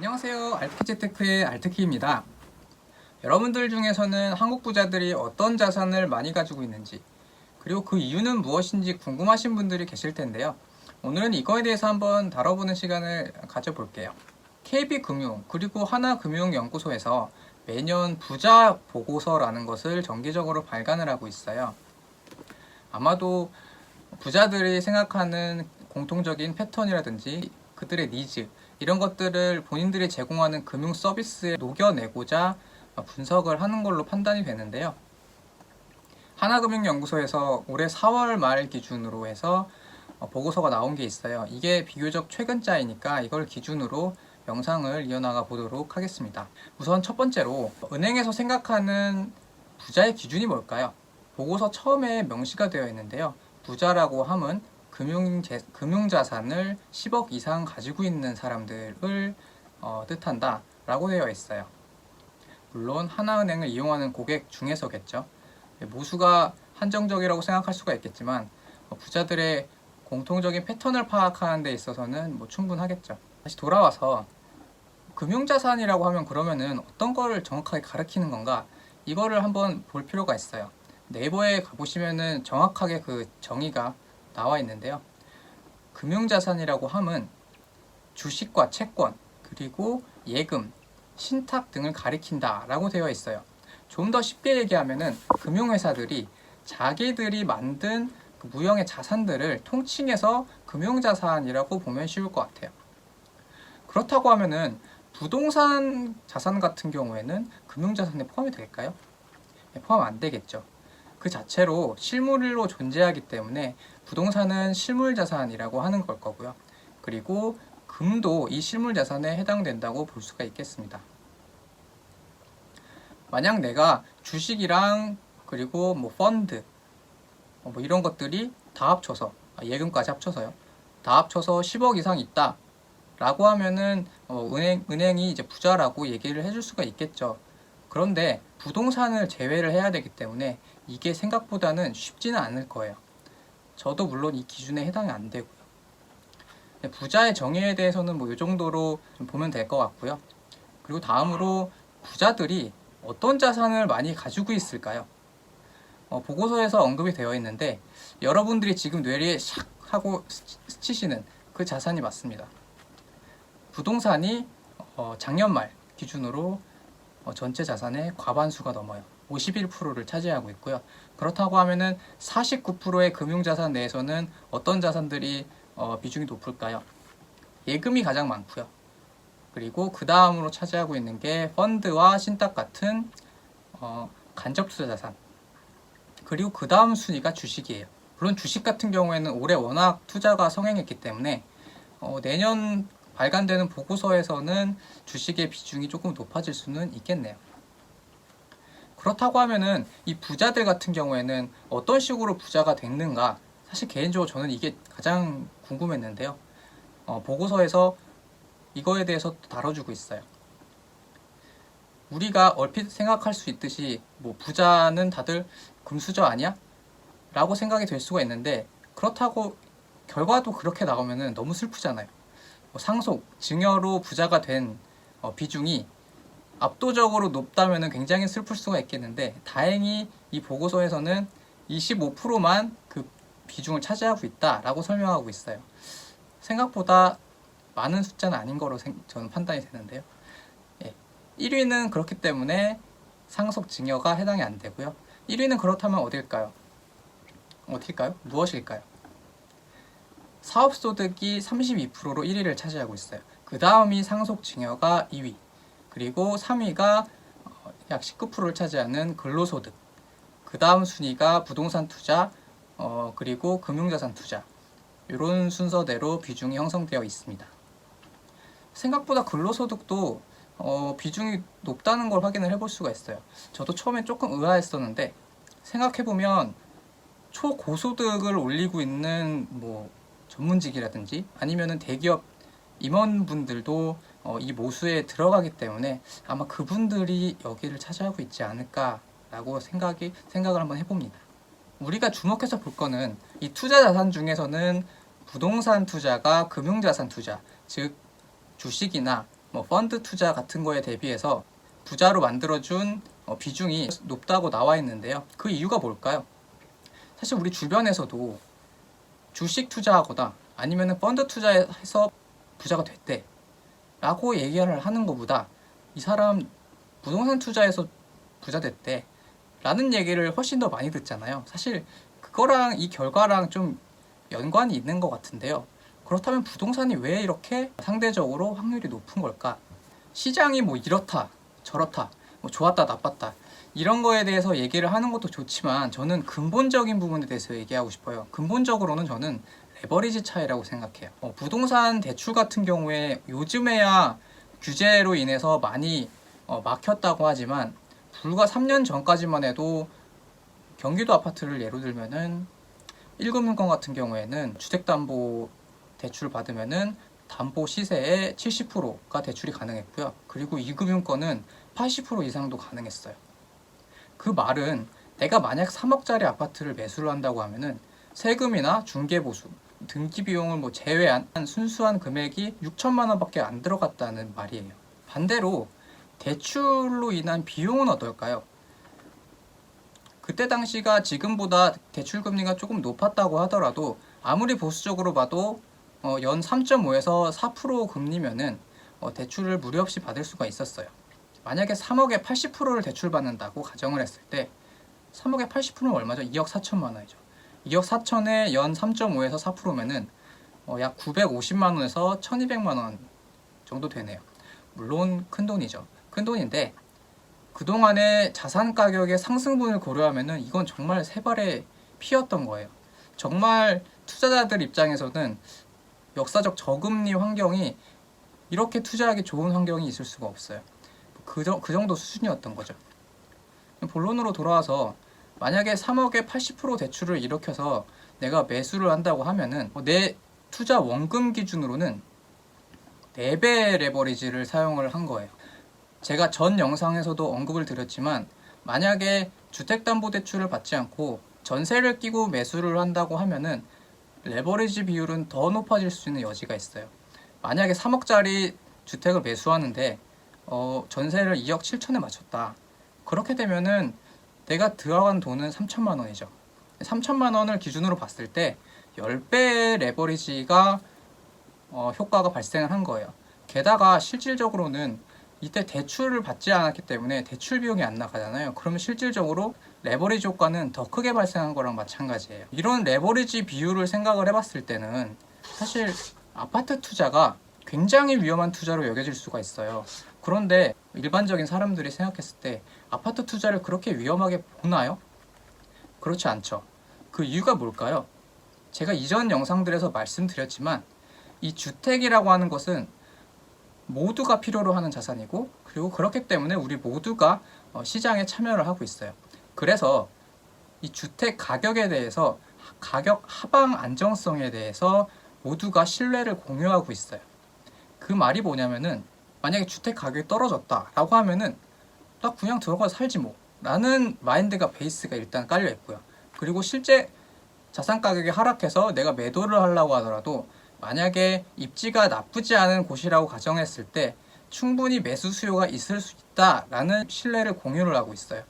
안녕하세요. 알트키재테크의 알트키입니다. 여러분들 중에서는 한국 부자들이 어떤 자산을 많이 가지고 있는지 그리고 그 이유는 무엇인지 궁금하신 분들이 계실 텐데요. 오늘은 이거에 대해서 한번 다뤄보는 시간을 가져볼게요. KB금융 그리고 하나금융연구소에서 매년 부자 보고서라는 것을 정기적으로 발간을 하고 있어요. 아마도 부자들이 생각하는 공통적인 패턴이라든지 그들의 니즈 이런 것들을 본인들이 제공하는 금융 서비스에 녹여내고자 분석을 하는 걸로 판단이 되는데요. 하나금융연구소에서 올해 4월 말 기준으로 해서 어, 보고서가 나온 게 있어요. 이게 비교적 최근자이니까 이걸 기준으로 영상을 이어나가 보도록 하겠습니다. 우선 첫 번째로 은행에서 생각하는 부자의 기준이 뭘까요? 보고서 처음에 명시가 되어 있는데요. 부자라고 함은 금융 재, 금융 자산을 10억 이상 가지고 있는 사람들을 어, 뜻한다 라고 되어 있어요. 물론 하나은행을 이용하는 고객 중에서겠죠. 모수가 한정적이라고 생각할 수가 있겠지만 어, 부자들의 공통적인 패턴을 파악하는 데 있어서는 뭐 충분하겠죠. 다시 돌아와서 금융자산이라고 하면 그러면은 어떤 거를 정확하게 가리키는 건가 이거를 한번 볼 필요가 있어요. 네이버에 가보시면은 정확하게 그 정의가 나와 있는데요. 금융자산이라고 함은 주식과 채권 그리고 예금, 신탁 등을 가리킨다 라고 되어 있어요. 좀 더 쉽게 얘기하면은 금융회사들이 자기들이 만든 그 무형의 자산들을 통칭해서 금융자산이라고 보면 쉬울 것 같아요. 그렇다고 하면은 부동산 자산 같은 경우에는 금융자산에 포함이 될까요? 네, 포함 안 되겠죠. 그 자체로 실물로 존재하기 때문에 부동산은 실물 자산이라고 하는 걸 거고요. 그리고 금도 이 실물 자산에 해당된다고 볼 수가 있겠습니다. 만약 내가 주식이랑 그리고 뭐 펀드 어, 뭐 이런 것들이 다 합쳐서 아, 예금까지 합쳐서요. 다 합쳐서 10억 이상 있다. 라고 하면은 어, 은행, 은행이 이제 부자라고 얘기를 해줄 수가 있겠죠. 그런데 부동산을 제외를 해야 되기 때문에 이게 생각보다는 쉽지는 않을 거예요. 저도 물론 이 기준에 해당이 안 되고요. 부자의 정의에 대해서는 뭐 이 정도로 좀 보면 될 것 같고요. 그리고 다음으로 부자들이 어떤 자산을 많이 가지고 있을까요? 어, 보고서에서 언급이 되어 있는데 여러분들이 지금 뇌리에 샥 하고 스치시는 그 자산이 맞습니다. 부동산이 어, 작년 말 기준으로 어, 전체 자산의 과반수가 넘어요. 51%를 차지하고 있고요. 그렇다고 하면은 49%의 금융자산 내에서는 어떤 자산들이 어, 비중이 높을까요? 예금이 가장 많고요. 그리고 그 다음으로 차지하고 있는 게 펀드와 신탁 같은 어, 간접 투자 자산. 그리고 그 다음 순위가 주식이에요. 물론 주식 같은 경우에는 올해 워낙 투자가 성행했기 때문에 어, 내년 발간되는 보고서에서는 주식의 비중이 조금 높아질 수는 있겠네요. 그렇다고 하면은 이 부자들 같은 경우에는 어떤 식으로 부자가 됐는가 사실 개인적으로 저는 이게 가장 궁금했는데요. 어, 보고서에서 이거에 대해서 다뤄주고 있어요. 우리가 얼핏 생각할 수 있듯이 뭐 부자는 다들 금수저 아니야? 라고 생각이 될 수가 있는데 그렇다고 결과도 그렇게 나오면 너무 슬프잖아요. 뭐 상속, 증여로 부자가 된 어, 비중이 압도적으로 높다면 굉장히 슬플 수가 있겠는데 다행히 이 보고서에서는 25%만 그 비중을 차지하고 있다라고 설명하고 있어요. 생각보다 많은 숫자는 아닌 거로 저는 판단이 되는데요. 예. 1위는 그렇기 때문에 상속 증여가 해당이 안 되고요. 1위는 그렇다면 어딜까요? 어딜까요? 무엇일까요? 사업소득이 32%로 1위를 차지하고 있어요. 그 다음이 상속증여가 2위, 그리고 3위가 어, 약 19%를 차지하는 근로소득, 그 다음 순위가 부동산 투자, 어, 그리고 금융자산 투자. 이런 순서대로 비중이 형성되어 있습니다. 생각보다 근로소득도 어, 비중이 높다는 걸 확인을 해볼 수가 있어요. 저도 처음에 조금 의아했었는데 생각해보면 초고소득을 올리고 있는 뭐 전문직이라든지 아니면은 대기업 임원분들도 어, 이 모수에 들어가기 때문에 아마 그분들이 여기를 차지하고 있지 않을까라고 생각이 생각을 한번 해봅니다. 우리가 주목해서 볼 거는 이 투자 자산 중에서는 부동산 투자가 금융 자산 투자, 즉 주식이나 뭐 펀드 투자 같은 거에 대비해서 부자로 만들어준 어, 비중이 높다고 나와 있는데요. 그 이유가 뭘까요? 사실 우리 주변에서도 주식 투자하거나 아니면 펀드 투자해서 부자가 됐대 라고 얘기를 하는 것보다 이 사람 부동산 투자해서 부자 됐대 라는 얘기를 훨씬 더 많이 듣잖아요. 사실 그거랑 이 결과랑 좀 연관이 있는 것 같은데요. 그렇다면 부동산이 왜 이렇게 상대적으로 확률이 높은 걸까? 시장이 뭐 이렇다, 저렇다, 뭐 좋았다, 나빴다. 이런 거에 대해서 얘기를 하는 것도 좋지만 저는 근본적인 부분에 대해서 얘기하고 싶어요. 근본적으로는 저는 레버리지 차이라고 생각해요. 어, 부동산 대출 같은 경우에 요즘에야 규제로 인해서 많이 어, 막혔다고 하지만 불과 3년 전까지만 해도 경기도 아파트를 예로 들면은 1금융권 같은 경우에는 주택담보 대출을 받으면은 담보 시세의 70%가 대출이 가능했고요. 그리고 2금융권은 80% 이상도 가능했어요. 그 말은 내가 만약 3억짜리 아파트를 매수를 한다고 하면은 세금이나 중개보수, 등기 비용을 뭐 제외한 순수한 금액이 6천만 원밖에 안 들어갔다는 말이에요. 반대로 대출로 인한 비용은 어떨까요? 그때 당시가 지금보다 대출 금리가 조금 높았다고 하더라도 아무리 보수적으로 봐도 어, 연 3.5에서 4% 금리면은 어, 대출을 무리 없이 받을 수가 있었어요. 만약에 3억에 80%를 대출받는다고 가정을 했을 때 3억에 80%는 얼마죠? 2억 4천만 원이죠. 2억 4천에 연 3.5에서 4%면은 어, 약 950만 원에서 1200만 원 정도 되네요. 물론 큰 돈이죠. 큰 돈인데 그동안의 자산 가격의 상승분을 고려하면은 이건 정말 세 발의 피였던 거예요. 정말 투자자들 입장에서는 역사적 저금리 환경이 이렇게 투자하기 좋은 환경이 있을 수가 없어요. 그, 정- 그 정도 수준이었던 거죠. 본론으로 돌아와서 만약에 3억에 80% 대출을 일으켜서 내가 매수를 한다고 하면은 어, 내 투자 원금 기준으로는 4배 레버리지를 사용을 한 거예요. 제가 전 영상에서도 언급을 드렸지만 만약에 주택담보대출을 받지 않고 전세를 끼고 매수를 한다고 하면은 레버리지 비율은 더 높아질 수 있는 여지가 있어요. 만약에 3억짜리 주택을 매수하는데 어, 전세를 2억 7천에 맞췄다. 그렇게 되면은 내가 들어간 돈은 3천만 원이죠. 3천만 원을 기준으로 봤을 때 10배의 레버리지가 어, 효과가 발생을 한 거예요. 게다가 실질적으로는 이때 대출을 받지 않았기 때문에 대출 비용이 안 나가잖아요. 그러면 실질적으로 레버리지 효과는 더 크게 발생한 거랑 마찬가지예요. 이런 레버리지 비율을 생각을 해봤을 때는 사실 아파트 투자가 굉장히 위험한 투자로 여겨질 수가 있어요. 그런데 일반적인 사람들이 생각했을 때 아파트 투자를 그렇게 위험하게 보나요? 그렇지 않죠. 그 이유가 뭘까요? 제가 이전 영상들에서 말씀드렸지만 이 주택이라고 하는 것은 모두가 필요로 하는 자산이고 그리고 그렇기 때문에 우리 모두가 어, 시장에 참여를 하고 있어요. 그래서 이 주택 가격에 대해서 가격 하방 안정성에 대해서 모두가 신뢰를 공유하고 있어요. 그 말이 뭐냐면은 만약에 주택 가격이 떨어졌다라고 하면은 나 그냥 들어가서 살지 뭐 라는 마인드가 베이스가 일단 깔려 있고요. 그리고 실제 자산 가격이 하락해서 내가 매도를 하려고 하더라도 만약에 입지가 나쁘지 않은 곳이라고 가정했을 때 충분히 매수 수요가 있을 수 있다라는 신뢰를 공유를 하고 있어요.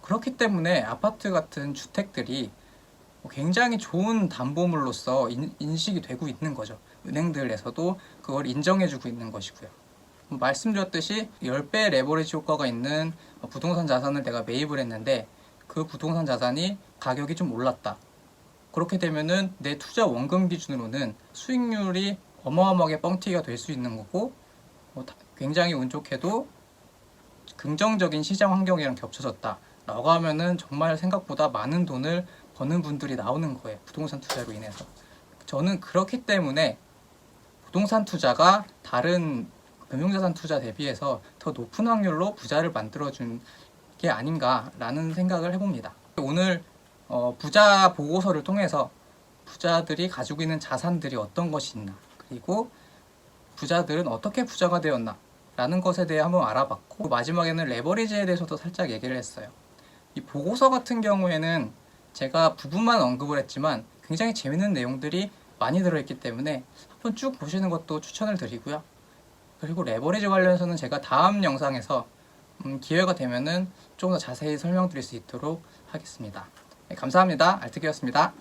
그렇기 때문에 아파트 같은 주택들이 굉장히 좋은 담보물로서 인, 인식이 되고 있는 거죠. 은행들에서도 그걸 인정해주고 있는 것이고요. 말씀드렸듯이 10배 레버리지 효과가 있는 부동산 자산을 내가 매입을 했는데 그 부동산 자산이 가격이 좀 올랐다. 그렇게 되면은 내 투자 원금 기준으로는 수익률이 어마어마하게 뻥튀기가 될 수 있는 거고 어, 다- 굉장히 운 좋게도 긍정적인 시장 환경이랑 겹쳐졌다. 라고 하면은 정말 생각보다 많은 돈을 버는 분들이 나오는 거예요. 부동산 투자로 인해서. 저는 그렇기 때문에 부동산 투자가 다른 금융자산 투자 대비해서 더 높은 확률로 부자를 만들어준 게 아닌가라는 생각을 해봅니다. 오늘 어, 부자 보고서를 통해서 부자들이 가지고 있는 자산들이 어떤 것이 있나 그리고 부자들은 어떻게 부자가 되었나 라는 것에 대해 한번 알아봤고 마지막에는 레버리지에 대해서도 살짝 얘기를 했어요. 이 보고서 같은 경우에는 제가 부분만 언급을 했지만 굉장히 재밌는 내용들이 많이 들어있기 때문에 한번 쭉 보시는 것도 추천을 드리고요. 그리고 레버리지 관련해서는 제가 다음 영상에서 음, 기회가 되면은 좀 더 자세히 설명드릴 수 있도록 하겠습니다. 네, 감사합니다. 알트기였습니다.